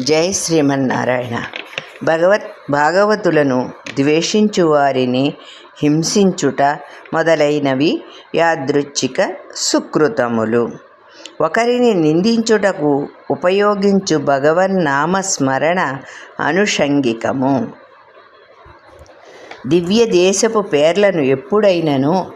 జై శ్రీమన్నారాయణ. భగవత్ భాగవతులను ద్వేషించు వారిని హింసించుట మొదలైనవి యాదృచ్ఛిక సుకృతములు. ఒకరిని నిందించుటకు ఉపయోగించు భగవన్నామ స్మరణ అనుషంగికము. దివ్య దేశపు పేర్లను ఎప్పుడైనను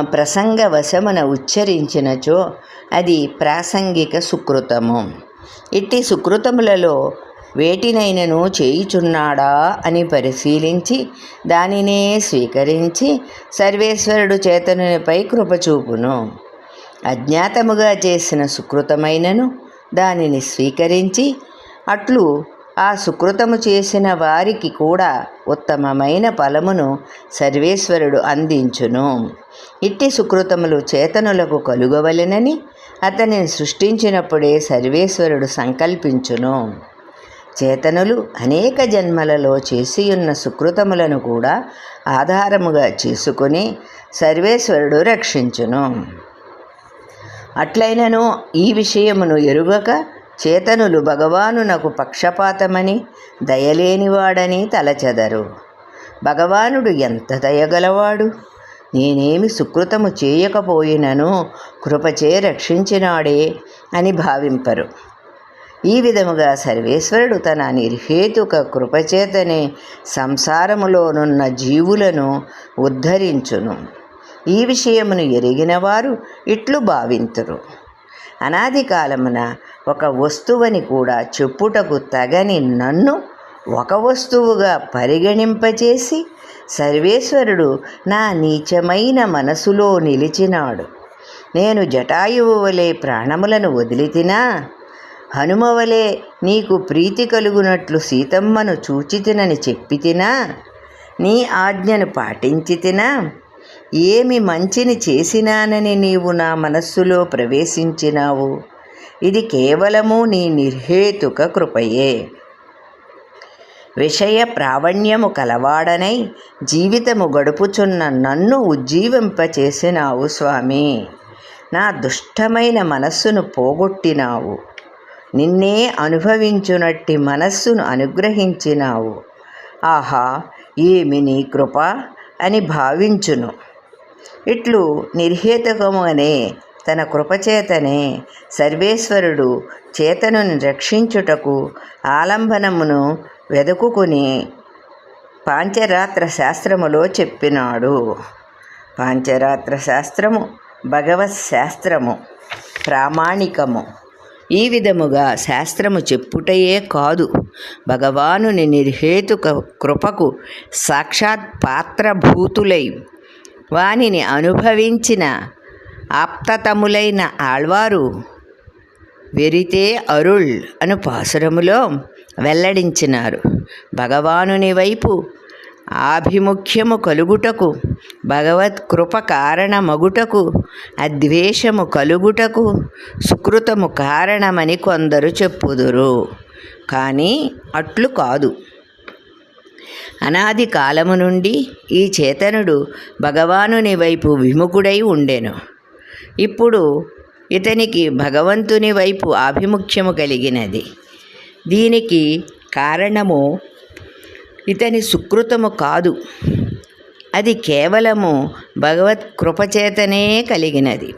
ప్రసంగవశమున ఉచ్చరించినచో అది ప్రాసంగిక సుకృతము. ఇట్టి సుకృతములలో వేటినైనను చేయుచున్నాడా అని పరిశీలించి దానినే స్వీకరించి సర్వేశ్వరుడు చేతనునిపై కృపచూపును. అజ్ఞాతముగా చేసిన సుకృతమైనను దానిని స్వీకరించి అట్లు ఆ సుకృతము చేసిన వారికి కూడా ఉత్తమమైన ఫలమును సర్వేశ్వరుడు అందించును. ఇట్టి సుకృతములు చేతనులకు కలుగవలెనని అతనిని సృష్టించినప్పుడే సర్వేశ్వరుడు సంకల్పించును. చేతనులు అనేక జన్మలలో చేసియున్న సుకృతములను కూడా ఆధారముగా చేసుకుని సర్వేశ్వరుడు రక్షించును. అట్లైనను ఈ విషయమును ఎరుగక చేతనులు భగవానునకు పక్షపాతమని దయలేనివాడని తలచెదరు. భగవానుడు ఎంత దయగలవాడు? నేనేమి సుకృతము చేయకపోయినను కృపచే రక్షించినాడే అని భావింపరు. ఈ విధముగా సర్వేశ్వరుడు తన నిర్హేతుక కృపచేతనే సంసారములోనున్న జీవులను ఉద్ధరించును. ఈ విషయమును ఎరిగిన వారు ఇట్లు భావింతురు. అనాది కాలమున ఒక వస్తువని కూడా చెప్పుటకు తగని నన్ను ఒక వస్తువుగా పరిగణింపచేసి సర్వేశ్వరుడు నా నీచమైన మనసులో నిలిచినాడు. నేను జటాయువు వలె ప్రాణములను వదిలితినా? హనుమవలే నీకు ప్రీతి కలుగునట్లు సీతమ్మను చూచితినని చెప్పితినా? నీ ఆజ్ఞను పాటించితినా? ఏమి మంచిని చేసినానని నీవు నా మనస్సులో ప్రవేశించినావు? ఇది కేవలము నీ నిర్హేతుక కృపయే. విషయ ప్రావణ్యము కలవాడనై జీవితము గడుపుచున్న నన్ను ఉజ్జీవింపచేసినావు స్వామి. నా దుష్టమైన మనస్సును పోగొట్టినావు. నిన్నే అనుభవించునట్టి మనస్సును అనుగ్రహించినావు. ఆహా ఏమి నీ కృప అని భావించును. ఇట్లు నిర్హేతుకము అనే తన కృపచేతనే సర్వేశ్వరుడు చేతనుని రక్షించుటకు ఆలంబనమును వెదుకుని పాంచరాత్ర శాస్త్రములో చెప్పినాడు. పాంచరాత్ర శాస్త్రము భగవత్ శాస్త్రము ప్రామాణికము. ఈ విధముగా శాస్త్రము చెప్పుటయే కాదు. భగవానుని నిర్హేతుక కృపకు సాక్షాత్ పాత్రభూతులై వానిని అనుభవించిన ఆప్తతములైన ఆళ్వారు వెరితే అరుళ్ అను పాసురములో వెల్లడించినారు. భగవానుని వైపు ఆభిముఖ్యము కలుగుటకు భగవత్ కృప కారణమగుటకు అద్వేషము కలుగుటకు సుకృతము కారణమని కొందరు చెప్పుదురు. కానీ అట్లు కాదు. అనాది కాలము నుండి ఈ చేతనుడు భగవానుని వైపు విముఖుడై ఉండెను. ఇప్పుడు ఇతనికి భగవంతుని వైపు ఆభిముఖ్యము కలిగినది. దీనికి కారణము ఇతని సుకృతము కాదు. అది కేవలము భగవత్ కృపచేతనే కలిగినది.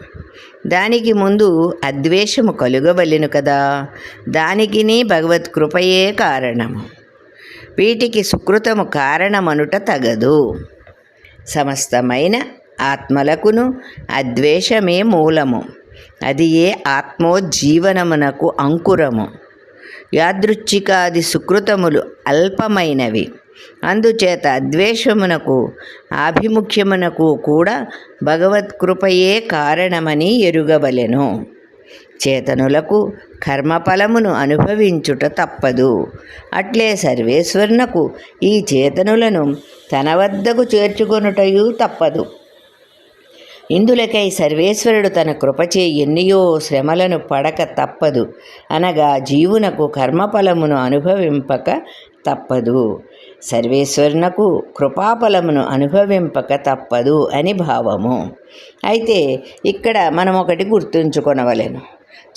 దానికి ముందు అద్వేషము కలుగవలెను కదా. దానికిని భగవత్ కృపయే కారణము. వీటికి సుకృతము కారణమనుట తగదు. సమస్తమైన ఆత్మలకును అద్వేషమే మూలము. అది ఏ ఆత్మోజ్జీవనమునకు అంకురము. యాదృచ్ఛికాది సుకృతములు అల్పమైనవి. అందుచేత అద్వేషమునకు ఆభిముఖ్యమునకు కూడా భగవత్కృపయే కారణమని ఎరుగవలెను. చేతనులకు కర్మఫలమును అనుభవించుట తప్పదు. అట్లే సర్వేశ్వరునకు ఈ చేతనులను తన వద్దకు చేర్చుకొనుటయు తప్పదు. ఇందులకై సర్వేశ్వరుడు తన కృపచే ఎన్నియో శ్రమలను పడక తప్పదు అనగా జీవునకు కర్మఫలమును అనుభవింపక తప్పదు. సర్వేశ్వరునకు కృపాఫలమును అనుభవింపక తప్పదు అని భావము. అయితే ఇక్కడ మనం ఒకటి గుర్తుంచుకొనవలెను.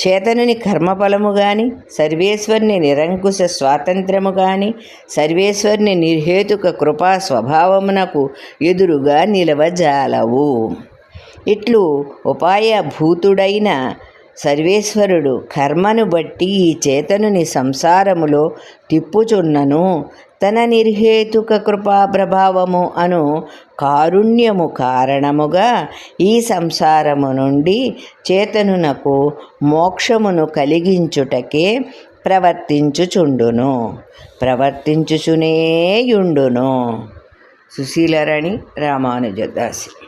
చేతనుని కర్మఫలము గాని సర్వేశ్వరుని నిరంకుశ స్వాతంత్రము గాని సర్వేశ్వరుని నిర్హేతుక కృపా స్వభావమునకు ఎదురుగా నిలవజాలవు. ఇట్లు ఉపాయభూతుడైన సర్వేశ్వరుడు కర్మను బట్టి ఈ చేతనుని సంసారములో తిప్పుచున్నను. తన నిర్హేతుక కృపా ప్రభావము అను కారుణ్యము కారణముగా ఈ సంసారము నుండి చేతనునకు మోక్షమును కలిగించుటకే ప్రవర్తించుచుండును. ప్రవర్తించుచునేయుండును. సుశీలరణి రామానుజదాసి.